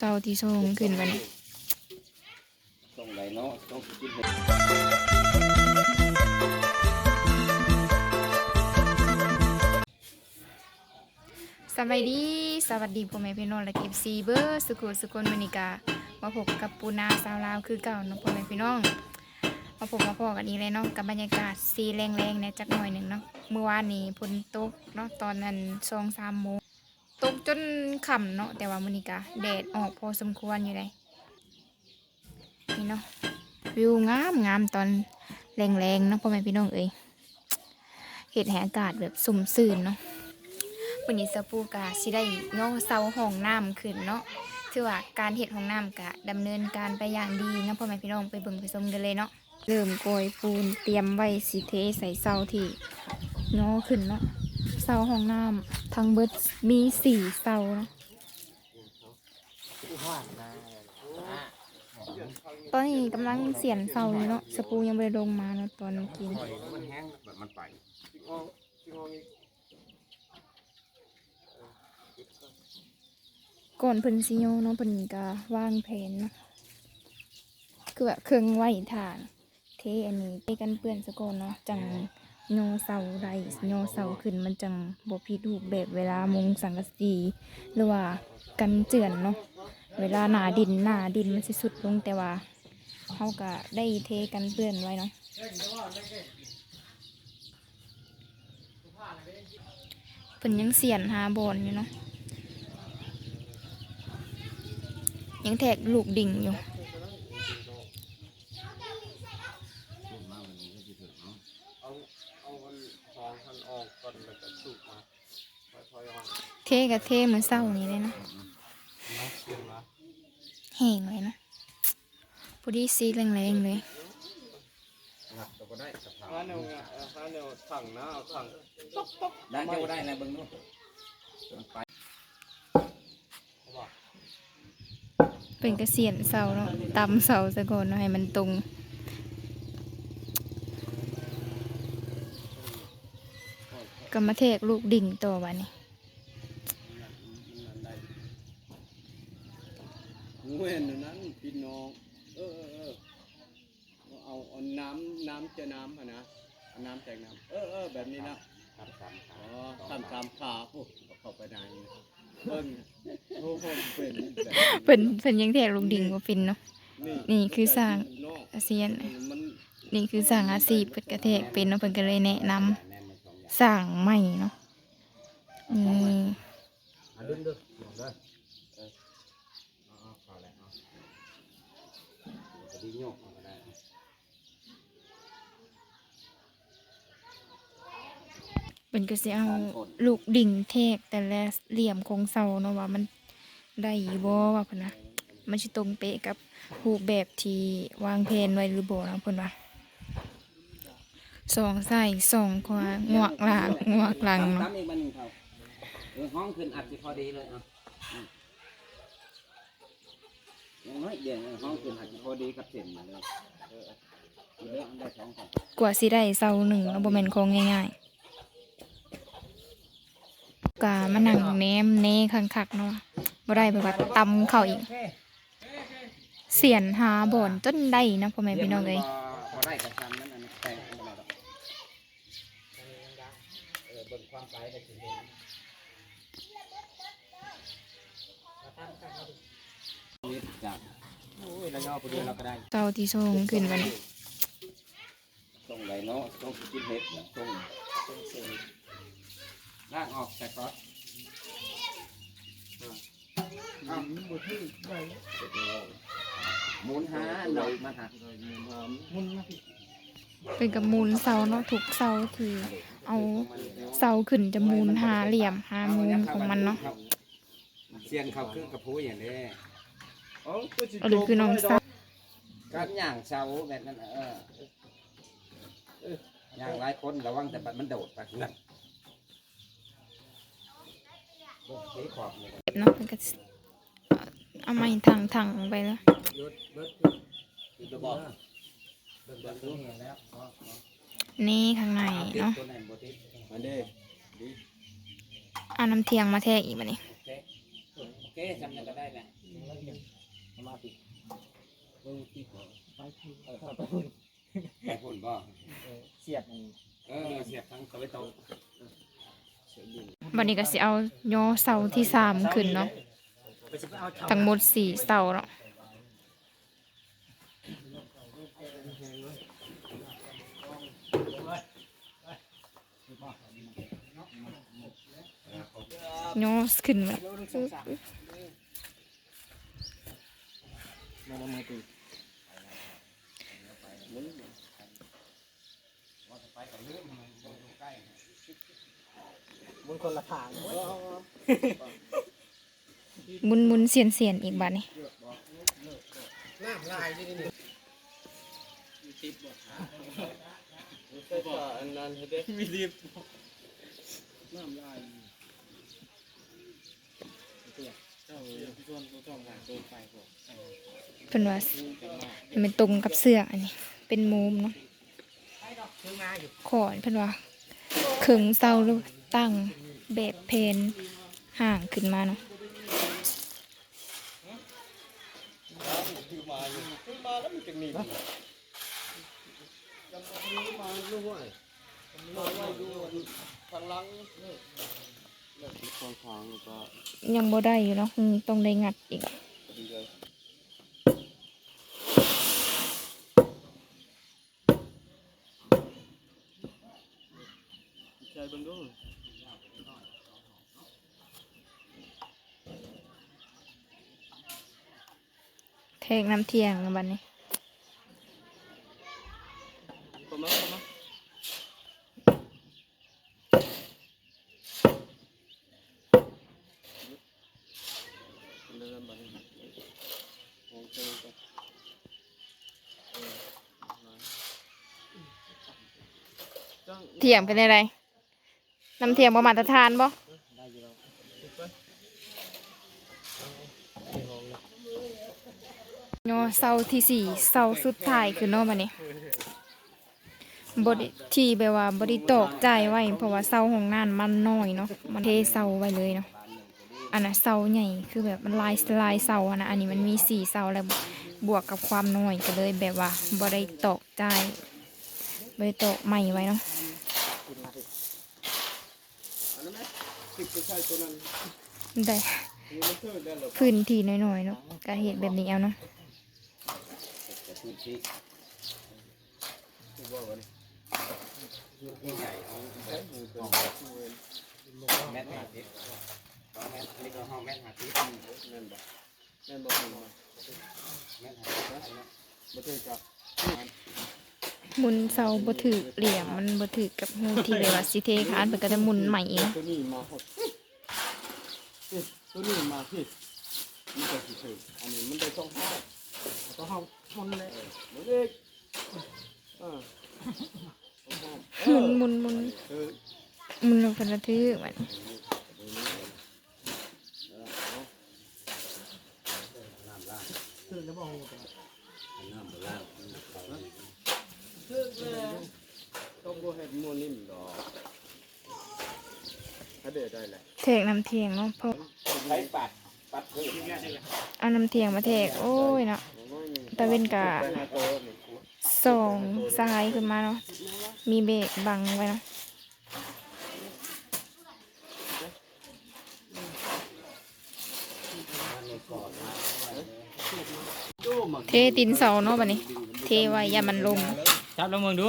เจ้าที่ส่งขึ้นวันนี้ส่งไรเนาะต้องกินสวัสดี สวัสดีพ่อแม่พี่น้องและเก็บซีเบอร์สุขุสุคนมณิกา มาพบกับปูนาสาวลาวคือเก่าเนาะพ่อแม่พี่น้อง มาพบมาพอกันอีกเลยเนาะกับบรรยากาศสีแรงๆเนี่ยจักหน่อยหนึ่งเนาะ เมื่อวานนี้ฝนตกเนาะตอนนั้นสองสามโมง จนค่ำเนาะแต่ว่ามื้อนี้กะแดดออกพอสมควรอยู่เลยนี่เนาะวิวงามงามตอนแรงๆเนาะพ่อแม่พี่น้องเอ้ยเห็ดแหอากาศแบบสุ่มซื่นเนาะวันนี้สปูกาสิได้ย่อเสาห้องน้ำขึ้นเนาะถือว่าการเฮ็ดห้องน้ำกะดำเนินการไปอย่างดีเนาะพ่อแม่พี่น้องไปเบิ่งไปชมกันเลยเนาะเริ่มโกยปูนเตรียมไว้สิเทใส่เสาที่ย่อขึ้นเนาะเสาห้องน้ำ ทั้งเบิดมีสี่เสานะตอนนี้กำลังเสียนเสาอยู่เนาะสปูยังไม่ได้ลงมาเนาะตอนกินมันแห้งแบบมันไปก่อนเพิ่นสิโยเนาะเพิ่นก็วางแผนเนาะคือแบบเครื่องไหวฐาน เทอันนี้ไปกันเปื้อนซะก่อนเนาะจัง โยเสาใดโยเสาขึ้นมันจังบ่ผิดรูปแบบเวลามุงสังกะสีหรือว่ากันเจือนเนาะเวลาหนาดินหนาดินมันสิสุดลงแต่ว่าเฮาก็ได้เทกันเปื้อนไว้เนาะเพิ่นยังเสียนหาบอนอยู่เนาะยังแทกลูกดิ่งอยู่ เอาเอามันฟองมัน อนแล้วก็สูบมาค่อยๆออกเทกับเทเหมือนเศร้านี้เลยนะมาเสียงมาแห้งเลยนะพอดีซีแรงๆเลยงัดก็ได้กับทางถ้าแนวเนี่ยเอ่อถ้าแนวถังนะเอาถังได้ก็ได้นะเบิ่งดูมันเป็นกระเสียนเสาเนาะตำเสาซะก่อนเนาะให้มันตรง ก็มาเทกลูกดิ่งต่อวันนี้เว้นนั้นพี่น้อง เออเออเออเอาเอาน้ำน้ำเจะน้ำอะนะเอาน้ำแจกน้ำเออเออแบบนี้นะทำสามขาอ๋อทำตามขาปุ๊บเอาเข้าไปในเพิ่นโอ้โหเป็นแบบเพิ่นเพิ่นยังแทกลูกดิ่งว่าฟินเนาะนี่คือสร้างนอกอาเซียนมันนี่คือสั่งอาชีพเพิ่นกระแทกเป็นเนาะเพิ่นก็เลยแนะนำแน่นมัน สั่งใหม่เนาะนี่เป็นก็สิเอาลูกดิ่งเทกแต่ละเหลี่ยมของเสาเนาะว่ามันได้บ่ว่าพนะมันสิตรงเป๊ะกับรูปแบบที่วางแผนไว้หรือบ่นะเพิ่นว่า สองใส่สองขวางวกหลังงวกหลังเนาะตามอีกบันหนึ่งเขาเออห้องขึ้นอัดสิพอดีเลยเอะย่างน้อยเดียวห้องขึ้นอัดสิพอดีกับเส้นมาเลยเออเออกอันได้สองของกว่าสิได้เสาหนึ่งเนาะบ่แม่นของง่ายๆกะมานั่งแนมเน่คักๆเนาะบ่ได้แบบว่าตำเข้าอีก เสียนหาบ่อนจนได้นะพ่อแม่พี่น้องเอ้ยพอได้กระชันนั่นอันแต่งอันนั้นดอกเออเบิ่งความ ไกลได้ถึงเดจับโอ้แล้วย่อไปดูเราที่ส่งขึ้นวันนี้ส่งไหลเนาะต้องกินเห็ดเนี่ยส่งส่งส่งลาออกแต่ก็อ้าวหมุนหาดอกมาหักเป็นกับมูลเสาเนาะถูกเสาที่ เอาเสาขึ้นจะมูลหาเหลี่ยมหามูลของมันเนาะเสียนเขาคือกระพู้อย่างนี้เอาตัวสิเอาหรือคือน้องเสาการย่างเสาแบบนั้นเออเออย่างหลายคนระวังแต่บัดมันโดดไปนั่นโอเคขอบเลยเก็บเนาะเป็นกับเอาไม้ถังถังๆไปแล้ว นี่ข้างในเนาะตันบ่ติดอันเอาน้ำเทียงมาแทกอีกบัดนี้โอเคโอเคจำได้ก็ได้แหละติเบิ่งที่หัวไปที่เออเข้าไปพุ่นไปพุ่นบ่เออเสียบมันเออเสียบทั้งเขาไปตะเสียบดินนี้ก็สิเอาย่อเสาที่สามขึ้นเนาะทั้งหมดสี่เสาเนาะ ย่อขึ้นมามาละมือตีบนคนละทางมุนมุนเสียนเสียนอีกบัดนี้น้ำลายนี่นี่ติดบ่ไม่ใช่ต่ออันนั้นเฮ็ดเด้มีดิบน้ำลาย เจ้าส่วนว่าให้มันตรงกับเสื้ออันนี้ เป็นมุมเนาะขอนเพิ่นว่าเขึงเสาหรือตั้งแบบเพนห่างขึ้นมาเนาะคือมาอ ยู่คือมาแล้วมันจะหนีบจะมามาด้วยมาไว้ดูพลังนี่แล้วที่ข้างทางก็ยังบ่ได้อยู่เนาะต้องได้งัดอีกเลยใจเบิ่งดูแทกน้ำเทียงบัดนี้ เข้ามาเข้ามาเริ่มบัดนี้มองเจอกันเออมาจัง เที่ยงเป็นอะไรน้ำเที่ยงบ่มาตรฐานบ่ได้อยู่แล้วย่อเสาที่สี่เสาสุดท้ายคือเนาะบัดนี้บ่ได้ที่แบบว่าบ่ได้ตอกใจไว้เพราะว่าเสาของนั่นมันน้อยเนาะมันเทเสาไว้เลยเนาะอันน่ะเสาใหญ่คือแบบมันลายลายเสาอะนะอันนี้มันมีสี่เสาแล้วบวกกับความน้อยก็เลยแบบว่าบ่ได้ตอกใจบ่ได้ตอกใหม่ไว้เนาะ กินมาสิ อันนั้นไหม ติดไปใช่ตัวนั้นได้นี่มันเทิดได้หรอพื้นที่น้อยๆเนาะก็เห็นแบบนี้เอาเนาะแต่ทุกที่คือว่าวันที่ใหญ่เอาใช้มือเป็นแมทห้าสิบสองแมทอันนี้ก็ห้องแมทห้าสิบนั่นบ่นั่นบ่เป็นบ่แมทห้าสิบนะบ่ถึงกับ หมุนเสาบ่ถือเหลี่ยมมันบ่ถือกับหูที่แบบว่าสิเทคานเพิ่นก็จะหมุนใหม่เนาะตัวนี้มาหดนี่ตัวนี้มาที่มันก็สิถึงอันนี้มันได้ต้องห้าต้องห้องมันเลยมันเด็กเออหมุนหมุนหมุนหมุนลงเพิ่นก็ถือมันคือแล้วบอกอยู่แต่ น้ำโบราณ ต้องบ่ให้มันนิ่มดอกถ้าเด็ดได้แหละเทกน้ำเทียงเนาะเพราะใช้ปัดปัดเพิ่มเอาน้ำเทียงมาเทกโอ้ยเนาะตะเว้นกะไปหาโตนี่สองสายขึ้นมาเนาะมีเบรกบังไว้เนาะดูมาเทตินเสาเนาะบัดนี้ เทไว้อย่ามันลง จับแล้วมึงดู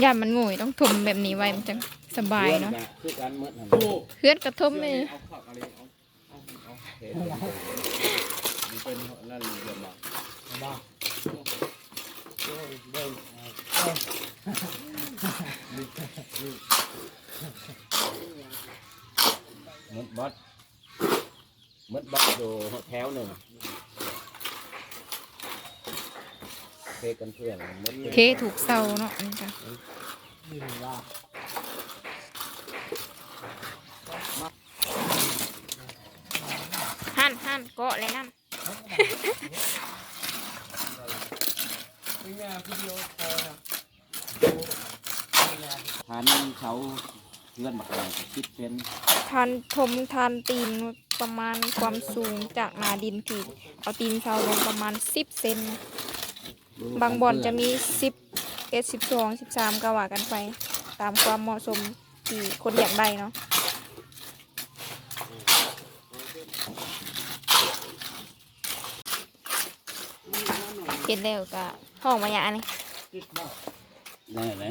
อย่ามันโง่ยต้องทมแบบนี้ไว้มันจะสบายเนาะคือการเมื่อทำโอ้เฮือนกระทมเลยเอาผักอะไรเอาเอาเอาเห็นมันเป็นนั่นเรียนมาบ้ามดบอสมดบอสอยู่แถวหนึ่งเท กันเพื่อนมดเทถูกเสาเนาะอันนี้จ้ะนี่มันว่าหั่นหั่นเกาะเลยนั่นพี่แม่พี่เดียวพอนะฐานเขาเพื่อนบักอะไรคิดเป็นทานทมทานตีนประมาณความสูงจากหนาดินที่เอาตีนเสาลงประมาณ 10 เซน บางบ่อนจะมี10เอส12 13ก็ว่ากันไป ตามความเหมาะสมที่คนอยากได้เนาะเห็นแล้วก็ห้องมาอย่างอันนี้นั่นแหละ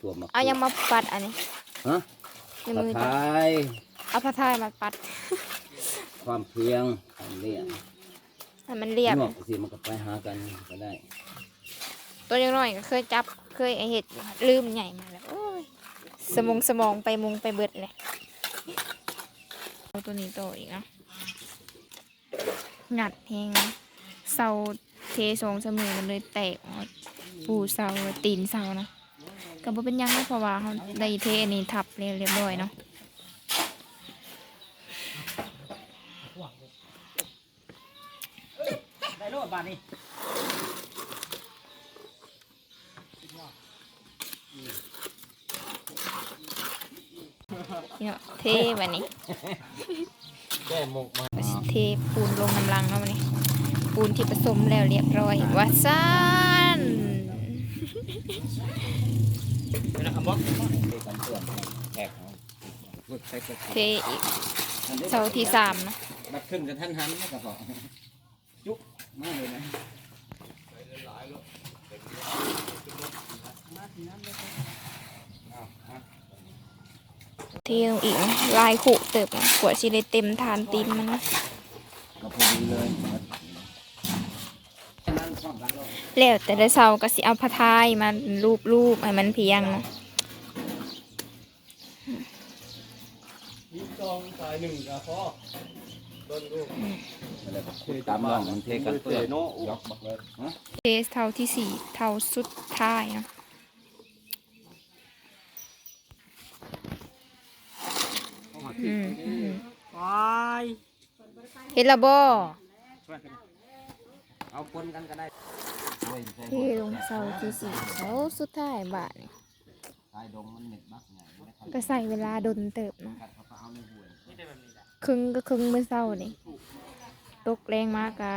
ตัวมาเอายังมาปัดอันนี้ฮะในปะมือทายเอาผ้าท้ายมาปัด ความเพียงความเรียง ให้มันเรียบ งอกสิมันก็ไปหากันก็ได้ตัวยังน้อยก็เคยจับเคยไอเห็ดอยู่ลืมใหญ่มาแล้วโอ้ยสมองสมองไปมุงไปเบิดเลยเอาตัวนี้โตอีกเนาะงัดแหงเสาเทสองเสมอมันเลยแตกออกปูเสาตีนเสานะก็บ่เป็นหยังนะเพราะว่าเขาได้เทอันนี้ทับเรียบร้อยเนาะ ด้โลดบาทนี่นี่เนาะเทวันนี้แก้มกมาก็สิเทปูนลงน้ำลังเนาะวันนี้ ปูนที่ผสมแล้วเรียบร้อยว่าซ่านเป็นคำบอกกันเพื่อนแขกเอาฝึกใส่กระเทอีกเสาที่สามเนาะบัดขึ้นกันท่านหันนะกระ เพาะจุ๊บมากเลยนะเทลงอีกนะลายขุเติบนะขวดสิได้เต็มทานตีนมันนะก็พอดีเลยฉะนั้นพร้อมกันเลยแล้วแต่ละเสาก็สิเอาผ้าทายมารูปรูปให้มันเพียงเนาะยี่สองสายหนึ่งกับพ่อ ตามองมันเทกันเปื้อนยกบักเลยเทเท่าที่สี่เท่าสุดท้ายนะอืมอืมวายเห็นละบ่เอาคนกันก็ได้เทลงเสาที่สี่เสาสุดท้ายบาทนี่ทายดงมันเม็ดบักใหญ่ไม่ได้ก็ใส่เวลาดนเติบนะ ครึ่งก็ครึ่งเมื่อเช้านี่ตกแรงมากกะ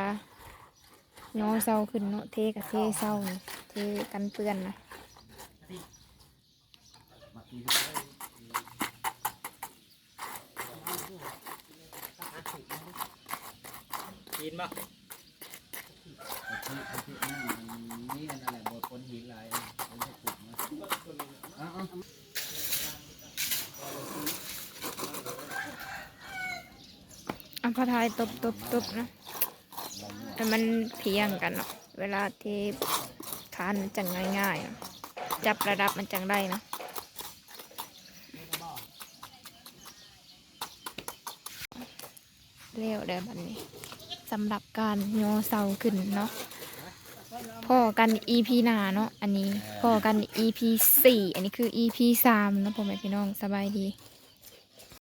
ย้อเศร้าขึ้นเนาะเทกับเทเศร้านี่เทกันเปื้อนนะกินบ่นี่นั่นแหละบทคนหินลายมันจะขุดนะเอาเอา เอาผ้าทายตบตบตบนะแต่มันเพียงกันเนาะเวลาเททานมันจังง่ายๆเนาะจับระดับมันจังได้นะเร็วเดี๋ยวบันนี้สำหรับการโยเสาขึ้นเนาะพ่อกัน EP หน้าเนาะอันนี้พ่อกัน EP สี่อันนี้คือ EP สามนะพ่อแม่พี่น้องสบายดี